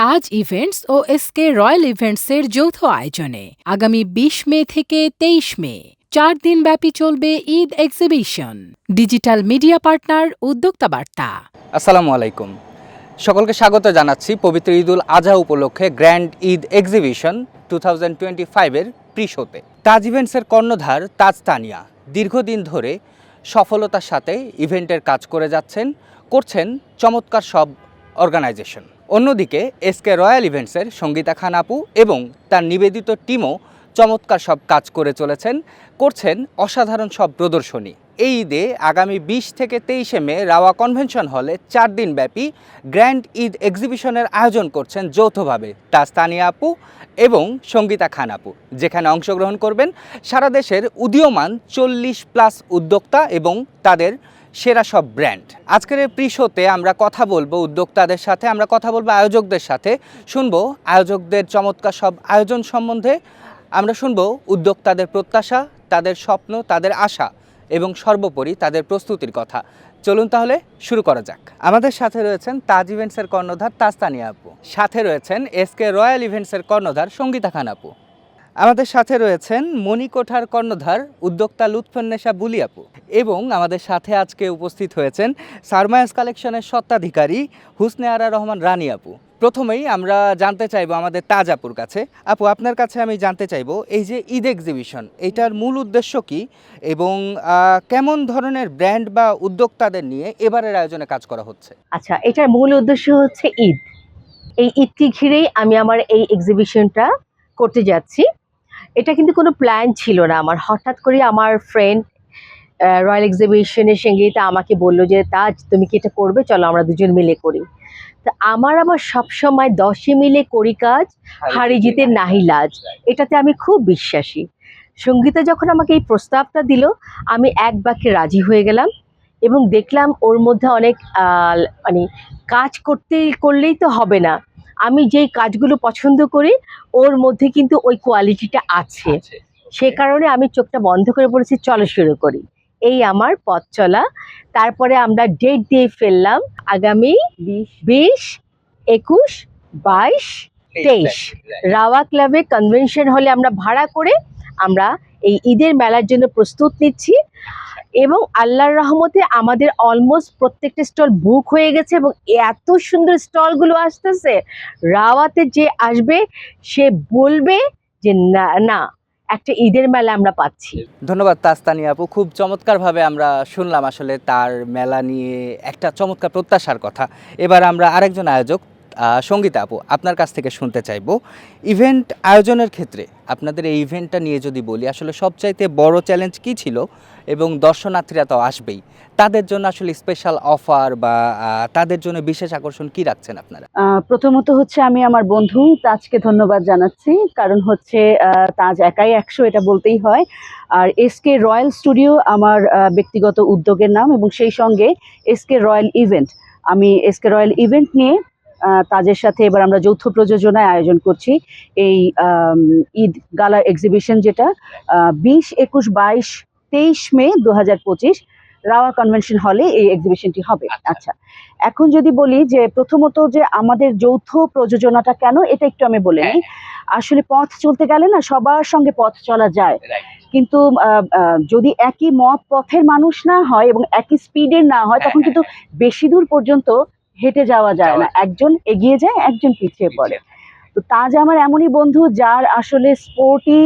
তাজ events ও SK royal ইভেন্টসের যৌথ আয়োজনে আগামী বিশ মে থেকে তেইশ মে, চার দিন ব্যাপী চলবে Eid exhibition. Digital media partner, উদ্যোক্তা বার্তা। আসসালামু আলাইকুম। সকলকে স্বাগত জানাচ্ছি পবিত্র ঈদুল আজহা উপলক্ষে grand Eid exhibition two thousand twenty ফাইভের প্রি শোতে তাজ ইভেন্টসের কর্ণধার তাজ তানিয়া দীর্ঘদিন ধরে সফলতার সাথে ইভেন্টের কাজ করে যাচ্ছেন, করছেন চমৎকার সব অর্গানাইজেশন অন্যদিকে এসকে রয়্যাল ইভেন্টসের সঙ্গীতা খান আপু এবং তার নিবেদিত টিমও চমৎকার সব কাজ করে চলেছেন, করছেন অসাধারণ সব প্রদর্শনী। এই ঈদে আগামী বিশ থেকে তেইশে মে রাওয়া কনভেনশন হলে চার দিন ব্যাপী গ্র্যান্ড ঈদ এক্সিবিশনের আয়োজন করছেন যৌথভাবে তা স্থানীয় আপু এবং সঙ্গীতা খান আপু। যেখানে অংশগ্রহণ করবেন সারা দেশের উদীয়মান চল্লিশ প্লাস উদ্যোক্তা এবং তাদের সেরা সব ব্র্যান্ড। আজকের এই প্রি শোতে আমরা কথা বলব উদ্যোক্তাদের সাথে, আমরা কথা বলব আয়োজকদের সাথে, শুনব আয়োজকদের চমৎকার সব আয়োজন সম্বন্ধে, আমরা শুনব উদ্যোক্তাদের প্রত্যাশা, তাদের স্বপ্ন, তাদের আশা এবং সর্বোপরি তাদের প্রস্তুতির কথা। চলুন তাহলে শুরু করা যাক। আমাদের সাথে রয়েছেন তাজ ইভেন্টসের কর্ণধার তাস্তানিয়া আপু। সাথে রয়েছেন এসকে রয়্যাল ইভেন্টসের কর্ণধার সঙ্গীতা খান আপু। আমাদের সাথে রয়েছেন মণিকোঠার কর্ণধার, উদ্যোক্তা লুৎফন্নেশা বুলিয়াপু এবং আমাদের সাথে আজকে উপস্থিত হয়েছেন সারমায়াস কালেকশনের সত্ত্বাধিকারী হুসনে আরা রহমান রানী আপু। প্রথমেই আমরা জানতে চাইব আমাদের তাজ আপুর কাছে। আপু, আপনার কাছে আমি জানতে চাইব এই যে ঈদ এক্সিবিশন এইটার মূল উদ্দেশ্য কি? এবং কেমন ধরনের ব্র্যান্ড বা উদ্যোক্তাদের নিয়ে এবারের আয়োজনে কাজ করা হচ্ছে? আচ্ছা এটার মূল উদ্দেশ্য হচ্ছে ঈদ। এই ঈদকে ঘিরেই আমি আমার এই এক্সিবিশনটা করতে যাচ্ছি। এটা কিন্তু কোনো প্ল্যান ছিল না। আমার হঠাৎ করে আমার ফ্রেন্ড রয়্যাল এক্সিবিশনের সঙ্গীতা আমাকে বলল যে তাজ তুমি কি এটা করবে? চলো আমরা দুজন মিলে করি। তা আমার আবার সবসময় দশে মিলে করি কাজ হারি জিতে নাহি লাজ। এটাতে আমি খুব বিশ্বাসী। সঙ্গীতা যখন আমাকে এই প্রস্তাবটা দিল আমি এক বাক্যে রাজি হয়ে গেলাম এবং দেখলাম ওর মধ্যে অনেক মানে কাজ করতে করলেই তো হবে না। আমি যেই কাজগুলো পছন্দ করি ওর মধ্যে কিন্তু ওই কোয়ালিটিটা আছে। সে কারণে আমি চোখটা বন্ধ করে বলেছি চলো শুরু করি। এই আমার পথ চলা। তারপরে আমরা ডেট দিয়ে ফেললাম আগামী বিশ। একুশ বাইশ তেইশ। রাওয়া ক্লাবে কনভেনশন হলে আমরা ভাড়া করে আমরা এই ঈদের মেলার জন্য প্রস্তুত নিচ্ছি। এবং আল্লাহর রহমতে আমাদের অলমোস্ট প্রত্যেকটা স্টল বুক হয়ে গেছে এবং এত সুন্দর স্টলগুলো আসতেছে। রাওয়াতে যে আসবে, সে বলবে যে, না না, একটা ঈদের মেলা আমরা পাচ্ছি। ধন্যবাদ তাস্তানি আপু। খুব চমৎকারভাবে আমরা শুনলাম আসলে তার মেলা নিয়ে একটা চমৎকার প্রত্যাশার কথা। এবার আমরা আরেকজন আয়োজক সঙ্গীতা আপু, আপনার কাছ থেকে শুনতে চাইব। ইভেন্ট আয়োজনের ক্ষেত্রে আপনাদের এই ইভেন্টটা নিয়ে যদি বলি, আসলে সবচাইতে বড় চ্যালেঞ্জ কি ছিল এবং দর্শনার্থীরা তো আসবেই। তাদের জন্য আসলে স্পেশাল অফার বা তাদের জন্য বিশেষ আকর্ষণ কি রাখছেন আপনারা? প্রথমত হচ্ছে আমি আমার বন্ধু তাজকে ধন্যবাদ জানাচ্ছি। কারণ হচ্ছে তাজ একাই একশো এটা বলতেই হয়। আর এসকে রয়্যাল স্টুডিও আমার ব্যক্তিগত উদ্যোগের নাম এবং সেই সঙ্গে এসকে রয়্যাল ইভেন্ট আমি এসকে রয়্যাল ইভেন্ট নিয়ে তাজের সাথে এবার আমরা যৌথ প্রযোজনায় আয়োজন করছি। এই ঈদ গালা এক্সিবিশন যেটা বিশ একুশ বাইশ তেইশ মে দু হাজার পঁচিশ রাওয়া কনভেনশন হলে এই এক্সিবিশনটি হবে। আচ্ছা। এখন যদি বলি যে প্রথমত যে আমাদের যৌথ প্রযোজনাটা কেন এটা একটু আমি বলে নিই। আসলে পথ চলতে গেলে না সবার সঙ্গে পথ চলা যায়। কিন্তু যদি একই মত পথের মানুষ না হয় এবং একই স্পিডের না হয় তখন কিন্তু বেশি দূর পর্যন্ত হেঁটে যাওয়া যায় না। একজন এগিয়ে যায় একজন পিছিয়ে পড়ে। তো তাজ আমার এমনই বন্ধু যার আসলে স্পোর্টই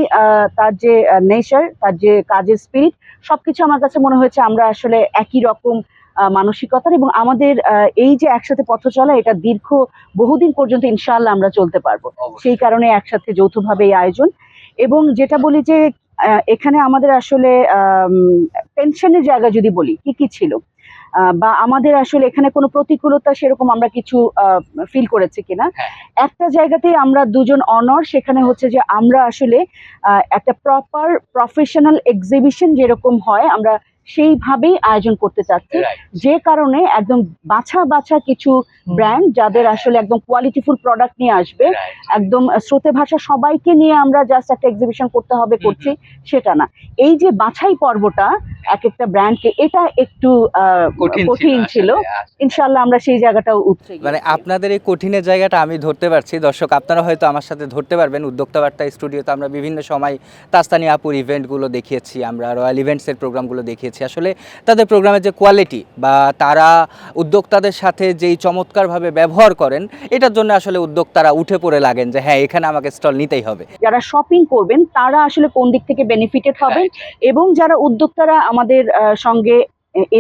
তার যে নেচার তার যে কাজের স্পিরিট সবকিছু আমার কাছে মনে হয়েছে আমরা আসলে একই রকম মানসিকতার এবং আমাদের এই যে একসাথে পথ চলা এটা দীর্ঘ বহুদিন পর্যন্ত ইনশাল্লাহ আমরা চলতে পারব। সেই কারণে একসাথে যৌথভাবে এই আয়োজন এবং যেটা বলি যে এখানে আমাদের আসলে টেনশনের জায়গা যদি বলি কি কি ছিল? বা আমাদের আসলে এখানে কোনো প্রতিকূলতা সেরকম আমরা কিছু ফিল করেছি কিনা? হ্যাঁ। একটা জায়গাতেই আমরা দুজন অনর সেখানে হচ্ছে যে আমরা আসলে একটা প্রপার প্রফেশনাল এক্সিবিশন যেরকম হয় আমরা সেইভাবেই আয়োজন করতে চাচ্ছি। যে কারণে একদম বাছা বাছা কিছু ব্র্যান্ড যাদের আসলে একদম কোয়ালিটিফুল প্রোডাক্ট নিয়ে আসবে একদম স্রোতে ভাষা সবাইকে নিয়ে আমরা জাস্ট একটা এক্সিবিশন করতে হবে করছি সেটা না। এই যে বাছাই পর্বটা এক একটা ব্র্যান্ডকে এটা একটু কঠিন ছিল ইনশাল্লাহ আমরা সেই জায়গাটাও উঠছে মানে আপনাদের এই কঠিনের জায়গাটা আমি ধরতে পারছি। দর্শক আপনারা হয়তো আমার সাথে ধরতে পারবেন। উদ্যোক্তা বার্তা স্টুডিওতে আমরা বিভিন্ন সময় তাস্তানি আপুর ইভেন্টগুলো দেখিয়েছি আমরা রয়্যাল ইভেন্টসের প্রোগ্রামগুলো দেখিয়েছি। আসলে তাদের প্রোগ্রামের যে কোয়ালিটি বা তারা উদ্যোক্তাদের সাথে যেই চমৎকারভাবে ব্যবহার করেন এটার জন্য আসলে উদ্যোক্তারা উঠে পড়ে লাগেন যে হ্যাঁ এখানে আমাকে স্টল নিতেই হবে। যারা শপিং করবেন তারা আসলে কোন দিক থেকে বেনিফিটেড হবেন এবং যারা উদ্যোক্তারা আমাদের সঙ্গে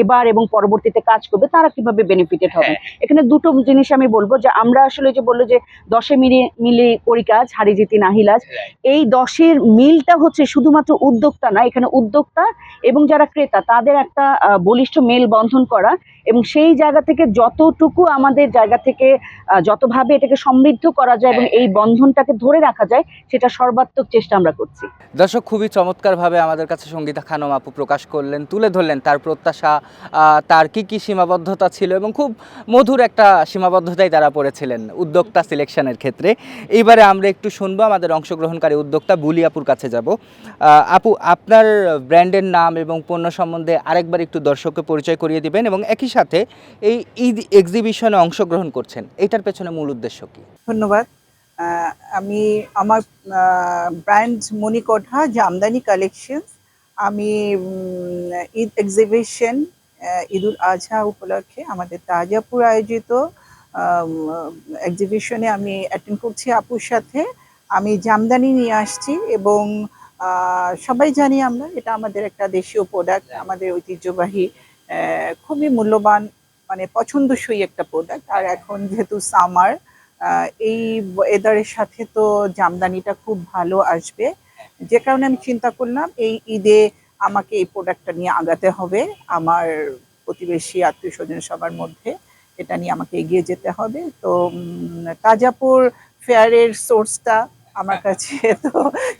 এবার এবং পরবর্তীতে কাজ করবে তারা কীভাবে বেনিফিটেড হবেন এখানে দুটো জিনিস আমি বলব যে আমরা আসলে যে বলল যে দশে মিলে মিলে করি কাজ হারি জিতি নাহিলাজ এই দশের মিলটা হচ্ছে শুধুমাত্র উদ্যোক্তা না এখানে উদ্যোক্তা এবং যারা ক্রেতা তাদের একটা বলিষ্ঠ মেল বন্ধন করা এবং সেই জায়গা থেকে যতটুকু আমাদের জায়গা থেকে যতভাবে এটাকে সমৃদ্ধ করা যায় এবং এই বন্ধনটাকে ধরে রাখা যায় সেটা সর্বাত্মক চেষ্টা আমরা করছি। দর্শক খুবই চমৎকারভাবে আমাদের কাছে সঙ্গীতা খানম আপু প্রকাশ করলেন তুলে ধরলেন তার প্রত্যাশা আহ, তার কি কি সীমাবদ্ধতা ছিল এবং খুব মধুর একটা সীমাবদ্ধতাই তারা পড়েছিলেন উদ্যোক্তা সিলেকশনের ক্ষেত্রে। এইবারে আমরা একটু শুনব আমাদের অংশগ্রহণকারী উদ্যোক্তা বুলি আপুর কাছে যাব। আপু আপনার ব্র্যান্ডের নাম এবং পণ্য সম্বন্ধে আরেকবার একটু দর্শককে পরিচয় করিয়ে দিবেন এবং একই সাথে এই ঈদ এক্সিবিশনে অংশগ্রহণ করছেন। এটার পেছনে মূল উদ্দেশ্য কি? ধন্যবাদ। আমি আমার ব্র্যান্ড মণিকোঠা জামদানি কালেকশন আমি ঈদ এক্সিবিশন ঈদুল আজহা উপলক্ষে আমাদের তাজাপুর আয়োজিত এক্সিবিশনে আমি অ্যাটেন্ড করছি আপুর সাথে। আমি জামদানি নিয়ে আসছি এবং সবাই জানি আমরা, এটা আমাদের একটা দেশীয় প্রোডাক্ট আমাদের ঐতিহ্যবাহী খুবই মূল্যবান মানে পছন্দসই একটা প্রোডাক্ট আর এখন যেহেতু সামার এই ওয়েদারের সাথে তো জামদানিটা খুব ভালো আসবে। যে কারণে আমি চিন্তা করলাম এই ঈদে আমাকে এই প্রোডাক্টটা নিয়ে আগাতে হবে আমার প্রতিবেশী আত্মীয় স্বজন সবার মধ্যে। এটা নিয়ে আমাকে এগিয়ে যেতে হবে। তো তাজাপুর ফেয়ারের সোর্সটা আমার কাছে তো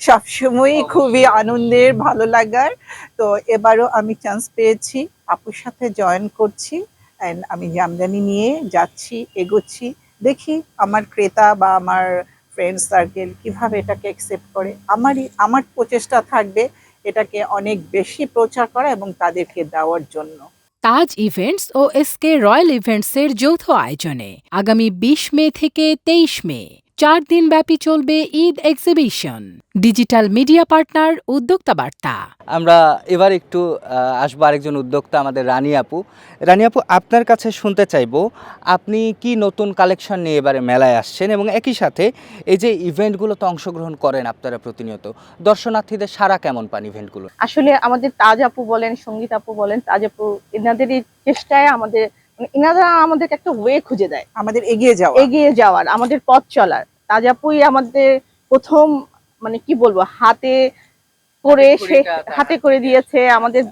সবসময়ই খুবই আনন্দের ভালো লাগার। তো এবারও আমি চান্স পেয়েছি আপুর সাথে জয়েন করছি অ্যান্ড আমি জামদানি নিয়ে যাচ্ছি এগোচ্ছি। দেখি আমার ক্রেতা বা আমার ফ্রেন্ড সার্কেল কীভাবে এটাকে অ্যাকসেপ্ট করে? আমারই, আমার প্রচেষ্টা থাকবে এটাকে অনেক বেশি প্রচার করা এবং তাদেরকে দেওয়ার জন্য। তাজ ইভেন্টস ও এসকে রয়্যাল ইভেন্টসের যৌথ আয়োজনে আগামী বিশ মে থেকে তেইশ মে। চার দিন ব্যাপী চলবে Eid exhibition digital media partner উদ্যোক্তা বার্তা। আমরা এবার একটু আসব আরেকজন উদ্যোক্তা আমাদের রানী আপু। রানী আপু আপনার কাছে শুনতে চাইব আপনি কি নতুন কালেকশন নিয়ে এবারে মেলায় আসছেন? এবং একই সাথে এই যে ইভেন্টগুলোতে অংশগ্রহণ করেন আপনারা প্রতিনিয়ত দর্শনার্থীদের সারা কেমন পান ইভেন্টগুলো আসলে আমাদের তাজ আপু বলেন সংগীত আপু বলেন তাজ আপু এনাদের এই চেষ্টায় আমাদের মানে এনারা আমাদেরকে একটা ওয়ে খুঁজে দেয়। আমাদের এগিয়ে যাওয়া। এগিয়ে যাওয়ার আমাদের পথ চলার। তাজ আপুই আমাদের প্রথম মানে কি বলব হাতে করে সে হাতে করে দিয়েছে। আমাদের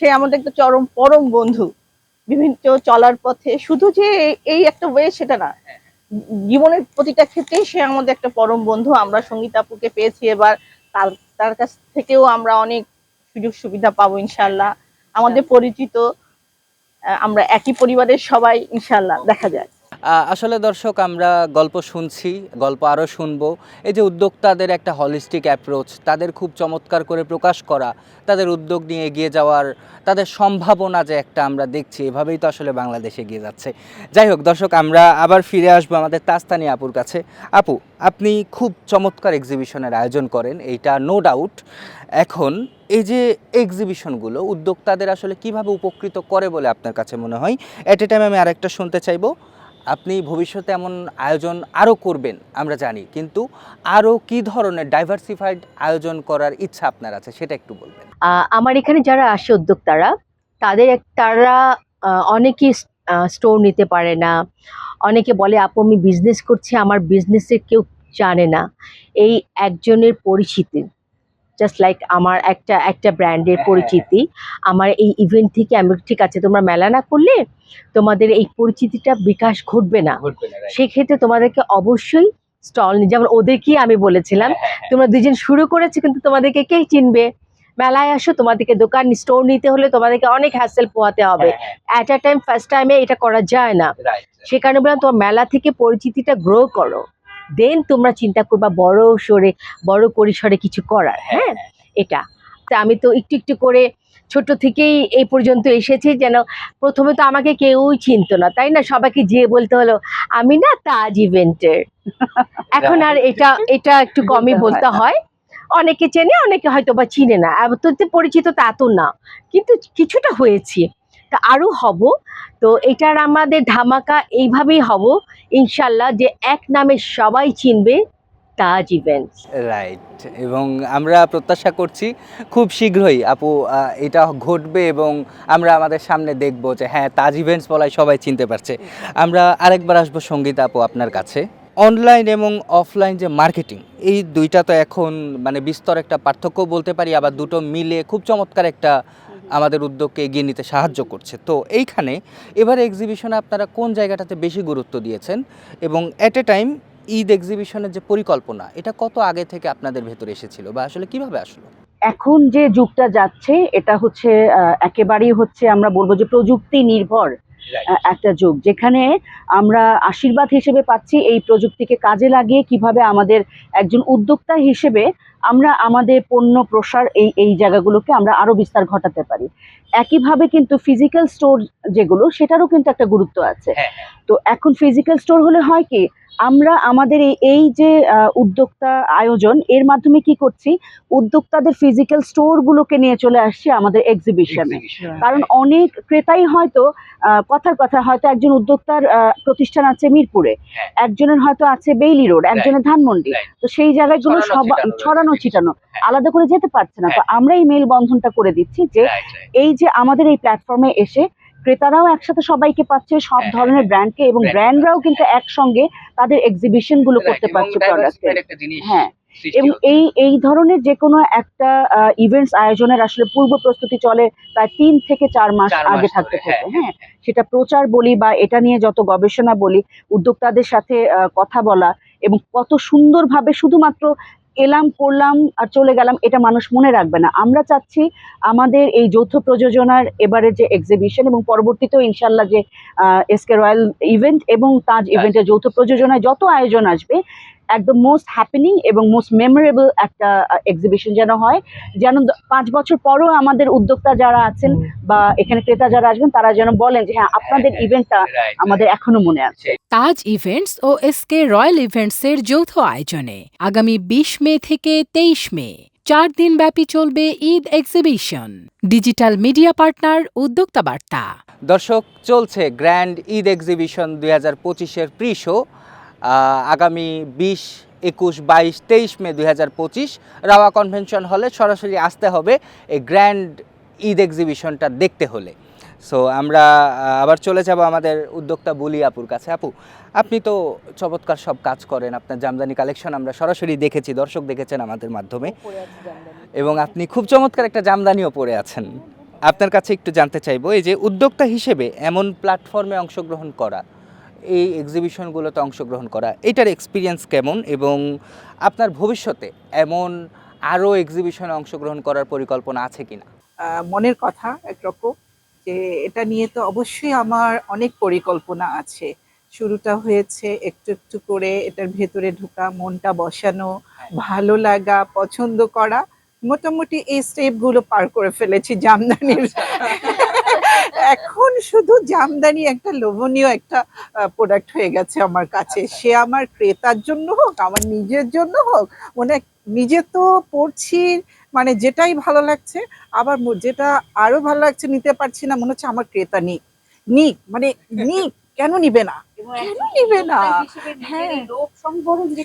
সে আমাদের একটা চরম পরম বন্ধু। বিভিন্ন চলার পথে। শুধু যে এই একটা ওয়ে সেটা না। জীবনের প্রতিটা ক্ষেত্রেই সে আমাদের একটা পরম বন্ধু। আমরা সংগীত আপুকে পেয়েছি এবার। তার তার কাছ থেকেও আমরা অনেক সুযোগ সুবিধা পাবো ইনশাল্লাহ আমাদের পরিচিত। আহ, আমরা একই পরিবারের সবাই ইনশাল্লাহ দেখা যায়। আসলে দর্শক, আমরা গল্প শুনছি, গল্প আরও শুনব। এই যে উদ্যোক্তাদের একটা হলিস্টিক অ্যাপ্রোচ তাদের খুব চমৎকার করে প্রকাশ করা, তাদের উদ্যোগ নিয়ে এগিয়ে যাওয়ার, তাদের সম্ভাবনা যে একটা আমরা দেখছি, এভাবেই তো আসলে বাংলাদেশ এগিয়ে যাচ্ছে। যাই হোক, দর্শক, আমরা আবার ফিরে আসব আমাদের তাস্তানি আপুর কাছে। আপু, আপনি খুব চমৎকার এক্সিবিশনের আয়োজন করেন, এইটা নো ডাউট এখন, এই যে এক্সিবিশনগুলো উদ্যোক্তাদের আসলে কীভাবে উপকৃত করে বলে আপনার কাছে মনে হয়? অ্যাট এ টাইম আমি আরেকটা শুনতে চাইব। আপনি ভবিষ্যতে এমন আয়োজন আরও করবেন, আমরা জানি। কিন্তু আরও কি ধরনের ডাইভার্সিফাইড আয়োজন করার ইচ্ছা আপনার আছে, সেটা একটু বলবেন। আমার এখানে যারা আসে উদ্যোক্তারা, তাদের তারা অনেকেই স্টোর নিতে পারে না। অনেকে বলে, আপু, আমি বিজনেস করছি, আমার বিজনেসের কেউ জানে না। এই একজনের পরিচিতি। জাস্ট লাইক আমার একটা একটা ব্র্যান্ডের হ্যাঁ, পরিচিতি। আমার এই ইভেন্ট থেকে আমি ঠিক আছে তোমরা মেলা না করলে তোমাদের এই পরিচিতিটা বিকাশ ঘটবে না। সেক্ষেত্রে তোমাদেরকে অবশ্যই স্টল নিয়ে যেমন ওদেরকেই আমি বলেছিলাম তোমরা দুজন শুরু করেছ কিন্তু তোমাদেরকে কে চিনবে? মেলায় আসো তোমাদেরকে দোকান স্টোর নিতে হলে তোমাদেরকে অনেক হ্যাসেল পোহাতে হবে। অ্যাট আ টাইম ফার্স্ট টাইমে এটা করা যায় না। সে কারণে বললাম তোমার মেলা থেকে পরিচিতিটা গ্রো করো। দেন তোমরা চিন্তা করবা বড় সরে বড় পরিসরে কিছু করার হ্যাঁ। এটা। তা আমি তো একটু একটু করে ছোট থেকেই এই পর্যন্ত এসেছি যেন প্রথমে তো আমাকে কেউই চিনতো না তাই না? সবাইকে যেয়ে বলতে হলো আমি না তাজ ইভেন্টের। এখন আর এটা এটা একটু কমই বলতে হয়। হয় অনেকে চেনে অনেকে হয়তো বা চিনে না। এত পরিচিত তা তো না। কিন্তু কিছুটা হয়েছি। তা আরও হব। তো এটার আমাদের ধামাকা এইভাবেই হব। ইনশাল্লাহ যে এক নামে সবাই চিনবে তাজ ইভেন্টস রাইট এবং আমরা প্রত্যাশা করছি খুব শীঘ্রই আপু এটা ঘটবে এবং আমরা আমাদের সামনে দেখব যে হ্যাঁ তাজ ইভেন্টস বলায় সবাই চিনতে পারছে। আমরা আরেকবার আসব সংগীত আপু আপনার কাছে। অনলাইন এবং অফলাইন যে মার্কেটিং এই দুইটা তো এখন মানে বিস্তর একটা পার্থক্য বলতে পারি, আবার দুটো মিলে খুব চমৎকার একটা আমাদের উদ্যোগকে এগিয়ে নিতে সাহায্য করছে। তো এইখানে এবার এক্সিবিশনে আপনারা কোন জায়গাটাতে বেশি গুরুত্ব দিয়েছেন? এবং অ্যাট এ টাইম ঈদ এক্সিবিশনের যে পরিকল্পনা, এটা কত আগে থেকে আপনাদের ভেতরে এসেছিল বা আসলে কীভাবে আসলো? এখন যে যুগটা যাচ্ছে, এটা হচ্ছে একেবারেই হচ্ছে আমরা বলব যে প্রযুক্তি নির্ভর একটা যুগ যেখানে আমরা আশীর্বাদ হিসেবে পাচ্ছি এই প্রযুক্তিকে কাজে লাগিয়ে কীভাবে আমাদের একজন উদ্যোক্তা হিসেবে আমরা আমাদের পণ্য প্রসার এই এই জায়গাগুলোকে আমরা আরও বিস্তার ঘটাতে পারি। একইভাবে কিন্তু ফিজিক্যাল স্টোর যেগুলো সেটারও কিন্তু একটা গুরুত্ব আছে। তো এখন ফিজিক্যাল স্টোর হলে হয় কি আমরা আমাদের এই যে উদ্যোক্তা আয়োজন এর মাধ্যমে কি করছি? উদ্যোক্তাদের ফিজিক্যাল স্টোরগুলোকে নিয়ে চলে আসছি আমাদের এক্সিবিশনে কারণ অনেক ক্রেতাই হয়তো কথার কথা হয়তো একজন উদ্যোক্তার প্রতিষ্ঠান আছে মিরপুরে হ্যাঁ। একজনের হয়তো আছে বেইলি রোড একজনের ধানমন্ডি। তো সেই জায়গাগুলো সব ছড়ানো। ছিটানো হ্যাঁ। আলাদা করে যেতে পারছে না। তো আমরা এই মেল বন্ধনটা করে দিচ্ছি যে এই যে আমাদের এই প্ল্যাটফর্মে এসে ক্রেতারাও একসাথে সবাইকে পাচ্ছে সব হ্যাঁ, ধরনের হ্যাঁ, ব্র্যান্ডকে এবং ব্র্যান্ডরাও কিন্তু একসঙ্গে তাদের এক্সিবিশনগুলো করতে পারছে হ্যাঁ এবং এই এই ধরনের যে কোনো একটা ইভেন্টস আয়োজনের আসলে পূর্ব প্রস্তুতি চলে প্রায় তিন থেকে চার মাস আগে থাকতে হ্যাঁ, থাকে হ্যাঁ সেটা প্রচার বলি বা এটা নিয়ে যত গবেষণা বলি উদ্যোক্তাদের সাথে কথা বলা এবং কত সুন্দরভাবে শুধুমাত্র এলাম করলাম আর চলে গেলাম এটা মানুষ মনে রাখবে না। আমরা চাচ্ছি আমাদের এই যৌথ প্রযোজনার এবারে যে এক্সিবিশন এবং পরবর্তীতেও ইনশাল্লাহ যে এসকে রয়্যাল ইভেন্ট এবং তাজ ইভেন্টের যৌথ প্রযোজনায় যত আয়োজন আসবে একদম মোস্ট হ্যাপেনিং এবং মোস্ট মেমোরেবল একটা এক্সিবিশন যেন হয়। যেন পাঁচ বছর পরও আমাদের উদ্যোক্তা যারা আছেন বা এখানে ক্রেতা যারা আসবেন তারা যেন বলেন যে হ্যাঁ আপনাদের ইভেন্টটা আমাদের এখনও মনে আছে। তাজ ইভেন্টস ও এসকে রয়্যাল ইভেন্টসের যৌথ আয়োজনে আগামী বিশ মে থেকে তেইশ মে চার দিন ব্যাপী চলবে Eid exhibition digital media partner উদ্যোক্তা বার্তা। দর্শক চলছে গ্র্যান্ড ঈদ এক্সিবিশন দুই হাজার পঁচিশের প্রি শো আগামী বিশ একুশ বাইশ তেইশ মে দুই হাজার পঁচিশ রাওয়া কনভেনশন হলে সরাসরি আসতে হবে এই গ্র্যান্ড ঈদ এক্সিবিশনটা দেখতে হলে। সো আমরা আবার চলে যাব আমাদের উদ্যোক্তা বুলি আপুর কাছে। আপু আপনি তো চমৎকার সব কাজ করেন। আপনার জামদানি কালেকশন আমরা সরাসরি দেখেছি দর্শক দেখেছেন আমাদের মাধ্যমে। এবং আপনি খুব চমৎকার একটা জামদানিও পরে আছেন। আপনার কাছে একটু জানতে চাইব এই যে উদ্যোক্তা হিসেবে এমন প্ল্যাটফর্মে অংশগ্রহণ করা এই এক্সিবিশনগুলোতে অংশগ্রহণ করা এটার এক্সপিরিয়েন্স কেমন? এবং আপনার ভবিষ্যতে এমন আরও এক্সিবিশনে অংশগ্রহণ করার পরিকল্পনা আছে কিনা? আহ, মনের কথা একরকম যে এটা নিয়ে তো অবশ্যই আমার অনেক পরিকল্পনা আছে। শুরুটা হয়েছে একটু একটু করে এটার ভেতরে ঢোকা মনটা বসানো ভালো লাগা পছন্দ করা। মোটামুটি এই স্টেপগুলো পার করে ফেলেছি জামদানির। এখন শুধু জামদানি একটা লোভনীয় একটা প্রোডাক্ট হয়ে গেছে আমার কাছে। সে আমার ক্রেতার জন্য হোক আমার নিজের জন্য হোক মানে নিজে তো পড়ছি মানে যেটাই ভালো লাগছে আবার যেটা আরও ভালো লাগছে নিতে পারছি না মনে হচ্ছে আমার ক্রেতা নিক নিক মানে নিক কেন নিবে না? কেন নিবে না? হ্যাঁ।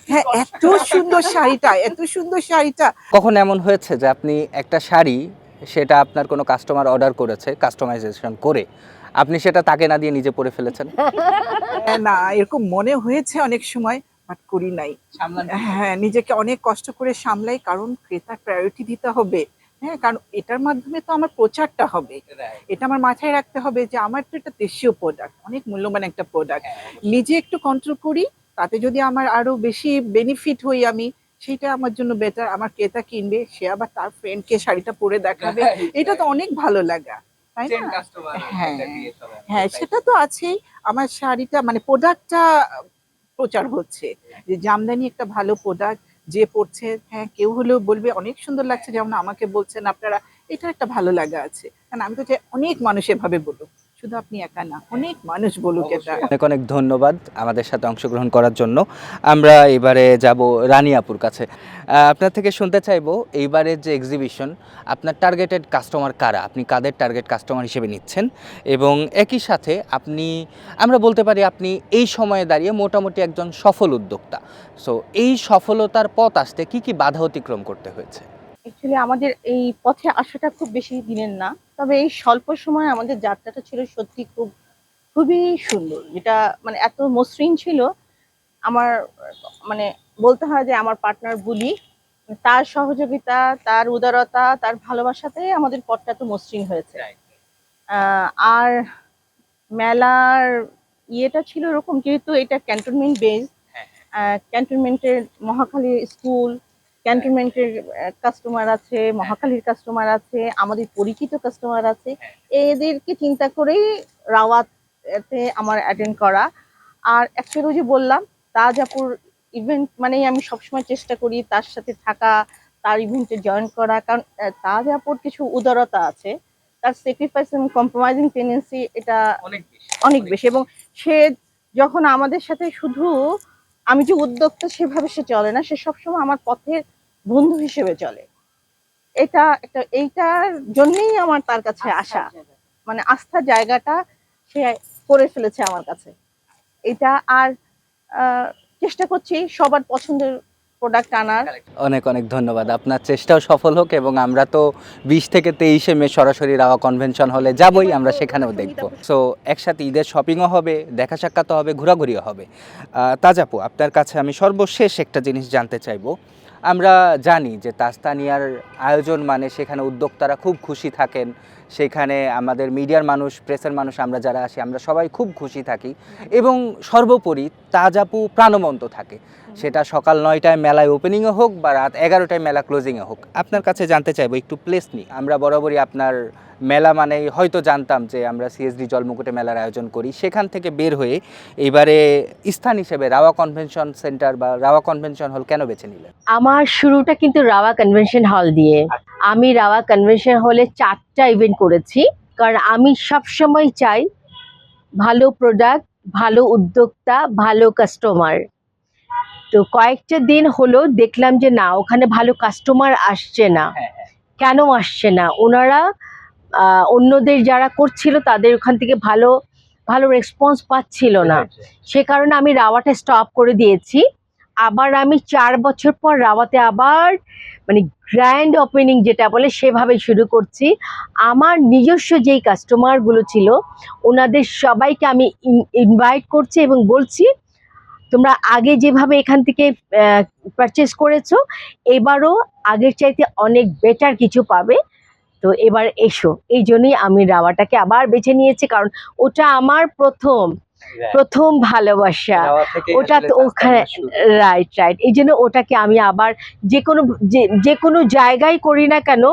হ্যাঁ এত সুন্দর শাড়িটা এত সুন্দর শাড়িটা। কখন এমন হয়েছে যে আপনি একটা শাড়ি সেটা আপনার কোনো কাস্টমার অর্ডার করেছে কাস্টমাইজেশন করে। আপনি সেটা তাকে না দিয়ে নিজে পরে ফেলেছেন? হ্যাঁ, না এরকম মনে হয়েছে অনেক সময় বাট করি নাই। হ্যাঁ নিজেকে অনেক কষ্ট করে সামলাই কারণ ক্রেতার প্রায়োরিটি দিতে হবে। হ্যাঁ কারণ এটার মাধ্যমে তো আমার প্রচারটা হবে। এটা আমার মাথায় রাখতে হবে যে আমার তো এটা দেশীয় প্রোডাক্ট অনেক মূল্যবান একটা প্রোডাক্ট নিজে একটু কন্ট্রোল করি তাতে যদি আমার আরও বেশি বেনিফিট হই আমি সেটা আমার জন্য বেটার আমার ক্রেতা কিনবে সে আবার তার ফ্রেন্ডকে শাড়িটা পরে দেখাবে। এটা তো অনেক ভালো লাগা তাই না? হ্যাঁ। হ্যাঁ সেটা তো? আছেই। আমার শাড়িটা মানে প্রোডাক্টটা প্রচার হচ্ছে। যে জামদানি একটা ভালো প্রোডাক্ট যে পড়ছে হ্যাঁ কেউ হলেও বলবে অনেক সুন্দর লাগছে যেমন আমাকে বলছেন আপনারা। এটা একটা ভালো লাগা আছে। কারণ আমি তো চাই অনেক মানুষ এভাবে বলুক। শুধু আপনি একা না অনেক মানুষ বলুক এটা। অনেক অনেক ধন্যবাদ আমাদের সাথে অংশগ্রহণ করার জন্য। আমরা এবারে যাব রানী আপুর কাছে আপনার থেকে শুনতে চাইব এইবারের যে এক্সিবিশন আপনার টার্গেটেড কাস্টমার কারা? আপনি কাদের টার্গেট কাস্টমার হিসেবে নিচ্ছেন? এবং একই সাথে আপনি আমরা বলতে পারি আপনি এই সময়ে দাঁড়িয়ে মোটামুটি একজন সফল উদ্যোক্তা। সো এই সফলতার পথ আসতে কি কি বাধা অতিক্রম করতে হয়েছে? অ্যাকচুয়ালি আমাদের এই পথে আসাটা খুব বেশি দিনের না। তবে এই স্বল্প সময় আমাদের যাত্রাটা ছিল সত্যি খুব খুবই সুন্দর। যেটা মানে এত মসৃণ ছিল আমার মানে বলতে হয় যে আমার পার্টনার বুলি তার সহযোগিতা তার উদারতা তার ভালোবাসাতে আমাদের পথটা তো মসৃণ হয়েছে। আর মেলার ইয়েটা ছিল এরকম যেহেতু এটা ক্যান্টনমেন্ট বেস ক্যান্টনমেন্টের মহাখালী স্কুল ক্যান্টনমেন্টের কাস্টমার আছে মহাকালীর কাস্টমার আছে আমাদের পরিচিত কাস্টমার আছে এদেরকে চিন্তা করেই রাওয়াতে আমার অ্যাটেন্ড করা। আর অ্যাকচুয়ালি যে বললাম তাজাপুর ইভেন্ট মানেই আমি সবসময় চেষ্টা করি তার সাথে থাকা তার ইভেন্টে জয়েন করা কারণ তাজাপুর কিছু উদারতা আছে। তার স্যাক্রিফাইস এবং কম্প্রোমাইজিং টেন্ডেন্সি এটা অনেক বেশি এবং সে যখন আমাদের সাথে শুধু আমি যে উদ্যোক্তা সেভাবে সে চলে না সে সবসময় আমার পথের বন্ধু হিসেবে চলে। এটা একটা এইটার জন্যই আমার তার কাছে আসা। মানে আস্থার জায়গাটা সে করে ফেলেছে আমার কাছে। এটা আর আহ, চেষ্টা করছি সবার পছন্দের প্রোডাক্ট আনার। অনেক অনেক ধন্যবাদ। আপনার চেষ্টাও সফল হোক এবং আমরা তো বিশ থেকে তেইশে মে সরাসরি রাওয়া কনভেনশন হলে যাবই আমরা সেখানেও দেখব। সো একসাথে ঈদের শপিংও হবে দেখা সাক্ষাৎও হবে ঘোরাঘুরিও হবে। আহ, তাজাপু আপনার কাছে আমি সর্বশেষ একটা জিনিস জানতে চাইব। আমরা জানি যে তাস্তানিয়ার আয়োজন মানে সেখানে উদ্যোক্তারা খুব খুশি থাকেন সেখানে আমাদের মিডিয়ার মানুষ প্রেসের মানুষ আমরা যারা আসি আমরা সবাই খুব খুশি থাকি। এবং সর্বোপরি তাজাপু প্রাণবন্ত থাকে। সেটা সকাল নয়টায় মেলায় ওপেনিংও হোক বা রাত এগারোটায় মেলা ক্লোজিংয়ে হোক। আপনার কাছে জানতে চাইব একটু প্লেস নিয়ে। আমরা বরাবরই আপনার মেলা মানেই হয়তো জানতাম যে আমরা সিএসডি জলমুকুটে মেলার আয়োজন করি। সেখান থেকে বের হয়ে এবারে স্থান হিসেবে রাওয়া কনভেনশন সেন্টার বা রাওয়া কনভেনশন হল কেন বেছে নিলেন? আমার শুরুটা কিন্তু রাওয়া কনভেনশন হল দিয়ে। আমি রাওয়া কনভেনশন হলে চারটা ইভেন্ট করেছি। কারণ আমি সব সময় চাই ভালো প্রোডাক্ট ভালো উদ্যোক্তা ভালো কাস্টমার তো কয়েকটা দিন হলো দেখলাম যে না ওখানে ভালো কাস্টমার আসছে না। কেন আসছে না? ওনারা অন্যদের যারা করছিল তাদের ওখান থেকে ভালো ভালো রেসপন্স পাচ্ছিল না। সে কারণে আমি রাওয়াটা স্টপ করে দিয়েছি। আবার আমি চার বছর পর রাওয়াতে আবার মানে গ্র্যান্ড ওপেনিং যেটা বলে সেভাবে শুরু করছি। আমার নিজস্ব যেই কাস্টমারগুলো ছিল, ওনাদের সবাইকে আমি ইনভাইট করছি এবং বলছি, তোমরা আগে যেভাবে এখান থেকে পারচেস করেছ, এবারও আগের চাইতে অনেক বেটার কিছু পাবে। তো এবার এসো। এই জন্যই আমি রাওয়াটাকে আবার বেছে নিয়েছি, কারণ ওটা আমার প্রথম প্রথম ভালোবাসা। ওটা তো ওখানে রাইট রাইট এই জন্য ওটাকে আমি আবার যে কোনো যে- কোনো জায়গায় করি না কেন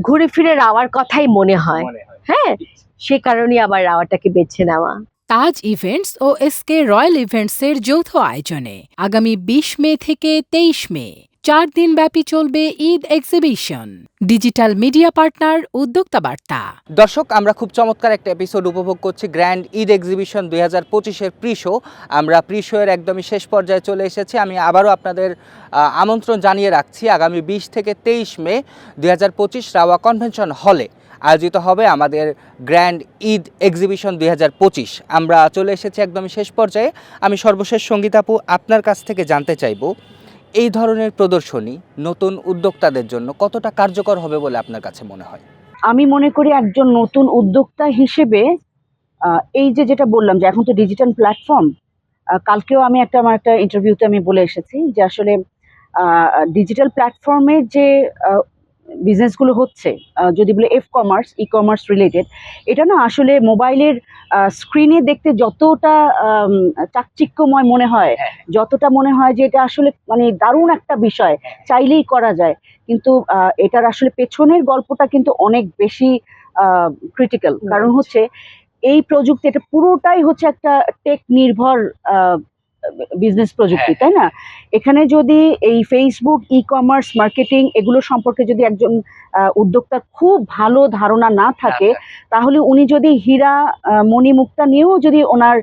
ঘুরে ফিরে রাওয়ার কথাই মনে হয়। হ্যাঁ। সে কারণে আবার রাওয়াটাকে বেছে নেওয়া। তাজ ইভেন্টস ও এসকে রয়্যাল ইভেন্টসের যৌথ আয়োজনে আগামী বিশ মে থেকে তেইশ মে চার দিন ব্যাপী চলবে Eid exhibition digital media partner উদ্যোক্তা বার্তা। দর্শক, আমরা খুব চমৎকার একটা এপিসোড উপভোগ করছি গ্র্যান্ড ঈদ এক্সিবিশন দুই হাজার পঁচিশের প্রি শো আমরা প্রি এর একদমই শেষ পর্যায়ে চলে এসেছি। আমি আবারও আপনাদের আমন্ত্রণ জানিয়ে রাখছি, আগামী বিশ থেকে তেইশ মে দুই হাজার পঁচিশ রাওয়া কনভেনশন হলে আয়োজিত হবে আমাদের গ্র্যান্ড ঈদ এক্সিবিশন দুই হাজার পঁচিশ। আমরা চলে এসেছি একদমই শেষ পর্যায়ে। আমি সর্বশেষ সংগীত আপু আপনার কাছ থেকে জানতে চাইব এই ধরনের প্রদর্শনী নতুন উদ্যোক্তাদের জন্য কতটা কার্যকর হবে বলে আপনার কাছে মনে হয়? আমি মনে করি একজন নতুন উদ্যোক্তা হিসেবে এই যে যেটা বললাম যে এখন তো ডিজিটাল প্ল্যাটফর্ম কালকেও আমি একটা, আমার একটা ইন্টারভিউতে আমি বলে এসেছি যে আসলে ডিজিটাল প্ল্যাটফর্মে যে বিজনেসগুলো হচ্ছে যদি বলে F commerce E commerce related এটা না আসলে মোবাইলের স্ক্রিনে দেখতে যতটা চাকচিক্যময় মনে হয় যতটা মনে হয় যে এটা আসলে মানে দারুণ একটা বিষয় চাইলেই করা যায়। কিন্তু এটার আসলে পেছনের গল্পটা কিন্তু অনেক বেশি ক্রিটিক্যাল কারণ হচ্ছে এই প্রযুক্তি এটা পুরোটাই হচ্ছে একটা টেক নির্ভর বিজনেস প্রযুক্তি তাই না? এখানে যদি এই ফেসবুক ই কমার্স মার্কেটিং এগুলো সম্পর্কে যদি একজন আহ, উদ্যোক্তা খুব ভালো ধারণা না থাকে তাহলে উনি যদি হীরা আহ, মণিমুক্তা নিয়েও যদি ওনার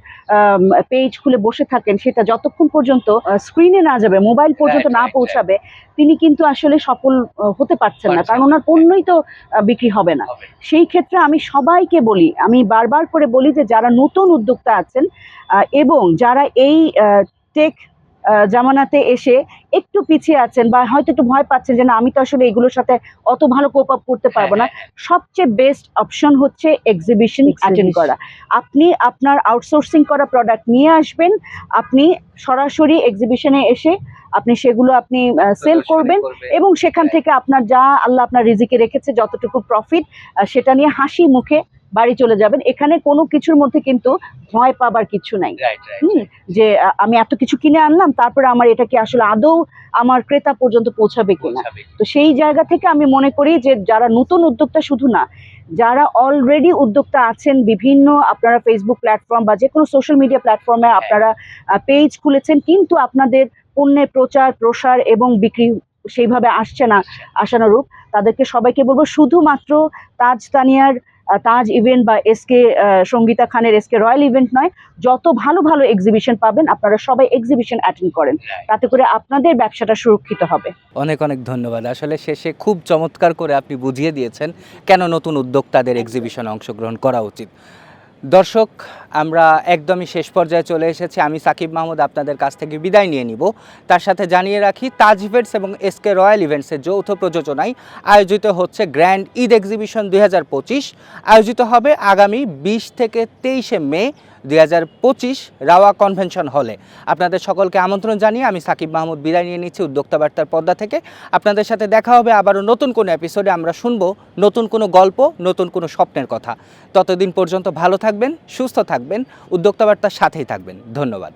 পেজ খুলে বসে থাকেন সেটা যতক্ষণ পর্যন্ত স্ক্রিনে না যাবে মোবাইল পর্যন্ত না পৌঁছাবে তিনি কিন্তু আসলে সফল হতে পারছেন না কারণ ওনার পণ্যই তো বিক্রি হবে না। সেই ক্ষেত্রে আমি সবাইকে বলি আমি বারবার করে বলি যে যারা নতুন উদ্যোক্তা আছেন এবং যারা এই টেক জামানাতে এসে একটু পিছিয়ে আছেন বা হয়তো একটু ভয় পাচ্ছেন যে না আমি তো আসলে এগুলোর সাথে অত ভালো কোপ আপ করতে পারব না। সবচেয়ে বেস্ট অপশন হচ্ছে এক্সিবিশন অ্যাটেন্ড করা। আপনি আপনার আউটসোর্সিং করা প্রোডাক্ট নিয়ে আসবেন আপনি সরাসরি এক্সিবিশনে এসে আপনি সেগুলো আপনি সেল করবেন এবং সেখান থেকে আপনার যা আল্লাহ আপনার রিজিকে রেখেছে যতটুকু প্রফিট সেটা নিয়ে হাসি মুখে বাড়ি চলে যাবেন। এখানে কোনো কিছুর মধ্যে কিন্তু ভয় পাবার কিছু নাই। হুম, যে আমি এত কিছু কিনে আনলাম তারপরে আমার এটা কি আসলে আদৌ আমার ক্রেতা পর্যন্ত পৌঁছাবে কিনা? তো সেই জায়গা থেকে আমি মনে করি যে যারা নতুন উদ্যোক্তা শুধু না যারা অলরেডি উদ্যোক্তা আছেন বিভিন্ন আপনারা ফেসবুক প্ল্যাটফর্ম বা যে কোনো সোশ্যাল মিডিয়া প্ল্যাটফর্মে আপনারা পেজ খুলেছেন কিন্তু আপনাদের পণ্যের প্রচার প্রসার এবং বিক্রি সেইভাবে আসছে না। আশানুরূপ। তাদেরকে সবাইকে বলব শুধুমাত্র তাজ তানিয়ার তাজ ইভেন্ট বা এসকে সঙ্গীতা খানের এসকে রয়্যাল ইভেন্ট নয় যত ভালো ভালো এক্সিবিশন পাবেন আপনারা সবাই এক্সিবিশন অ্যাটেন্ড করেন। তাতে করে আপনাদের ব্যবসাটা সুরক্ষিত হবে। অনেক অনেক ধন্যবাদ। আসলে শেষে খুব চমৎকার করে আপনি বুঝিয়ে দিয়েছেন কেন নতুন উদ্যোক্তাদের এক্সিবিশনে অংশগ্রহণ করা উচিত। দর্শক, আমরা একদমই শেষ পর্যায়ে চলে এসেছি। আমি সাকিব মাহমুদ আপনাদের কাছ থেকে বিদায় নিয়ে নিব। তার সাথে জানিয়ে রাখি, তাজ ইভেন্টস এবং এসকে রয়্যাল ইভেন্টসের যৌথ প্রযোজনায় আয়োজিত হচ্ছে গ্র্যান্ড ঈদ এক্সিবিশন দুই হাজার পঁচিশ। আয়োজিত হবে আগামী বিশ থেকে তেইশে মে দুই হাজার পঁচিশ রাওয়া কনভেনশন হলে। আপনাদের সকলকে আমন্ত্রণ জানিয়ে আমি সাকিব মাহমুদ বিদায় নিয়ে নিচ্ছি উদ্যোক্তা বার্তার পদ্মা থেকে। আপনাদের সাথে দেখা হবে আবারও নতুন কোনো এপিসোডে আমরা শুনব নতুন কোনো গল্প, নতুন কোনো স্বপ্নের কথা। ততদিন পর্যন্ত ভালো থাকবেন, সুস্থ থাকবেন উদ্যোক্তা বার্তার সাথেই থাকবেন। ধন্যবাদ।